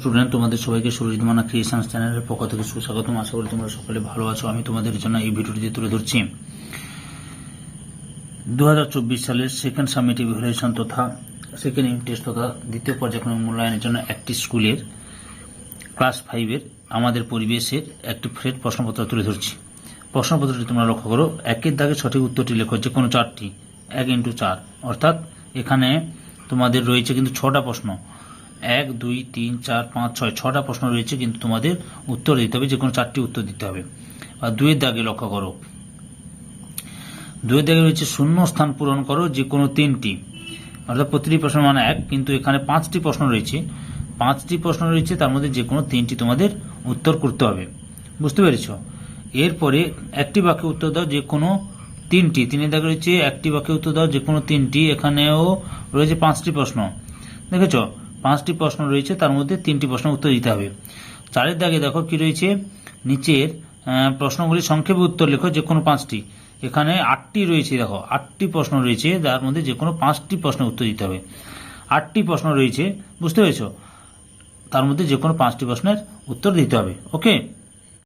Student তোমাদের সবাইকে সুরজিৎ মানা ক্রিয়েশনস চ্যানেলের পক্ষ থেকে সুস্বাগতম। আশা করি তোমরা সকলে ভালো আছো। আমি তোমাদের জন্য এই ভিডিওটি তুলে ধরছি। দু হাজার চব্বিশ সালের সেকেন্ড সামিট ইভ্যালুয়েশন তথা সেকেন্ড ইউনিট টেস্ট তথা দ্বিতীয় পর্যায়ক্রমিক মূল্যায়নের জন্য একটি স্কুলের ক্লাস ফাইভের আমাদের পরিবেশের একটি ফ্রেড প্রশ্নপত্র তুলে ধরছি। প্রশ্নপত্রটি তোমরা লক্ষ্য করো। একের দাগে সঠিক উত্তরটি লেখো যে কোনো চারটি। এক ইন্টু চার। অর্থাৎ এখানে তোমাদের রয়েছে কিন্তু ছটা প্রশ্ন। এক, দুই, তিন, চার, পাঁচ, ছয়, ছটা প্রশ্ন রয়েছে, কিন্তু তোমাদের উত্তর দিতে হবে যে কোনো চারটি উত্তর দিতে হবে। আর দুইয়ের দাগে লক্ষ্য করো। দুইয়ের দাগে রয়েছে শূন্য স্থান পূরণ করো যে কোনো তিনটি। অর্থাৎ প্রতিটি প্রশ্ন মানে এক, কিন্তু এখানে পাঁচটি প্রশ্ন রয়েছে। পাঁচটি প্রশ্ন রয়েছে, তার মধ্যে যে কোনো তিনটি তোমাদের উত্তর করতে হবে। বুঝতে পেরেছ? এরপরে একটি বাক্যে উত্তর দাও যে কোনো তিনটি। তিনের দাগে রয়েছে একটি বাক্যে উত্তর দাও যে কোনো তিনটি। এখানেও রয়েছে পাঁচটি প্রশ্ন। দেখেছ? পাঁচটি প্রশ্ন রয়েছে, তার মধ্যে তিনটি প্রশ্ন উত্তর দিতে হবে। চারের দাগে দেখো কি রয়েছে? নিচের প্রশ্নগুলি সংক্ষেপে উত্তর লেখো যে কোনো পাঁচটি। এখানে আটটি রয়েছে, দেখো, আটটি প্রশ্ন রয়েছে, যার মধ্যে যে কোনো পাঁচটি প্রশ্নের উত্তর দিতে হবে। আটটি প্রশ্ন রয়েছে, বুঝতে পেরেছ? তার মধ্যে যে কোনো পাঁচটি প্রশ্নের উত্তর দিতে হবে। ওকে?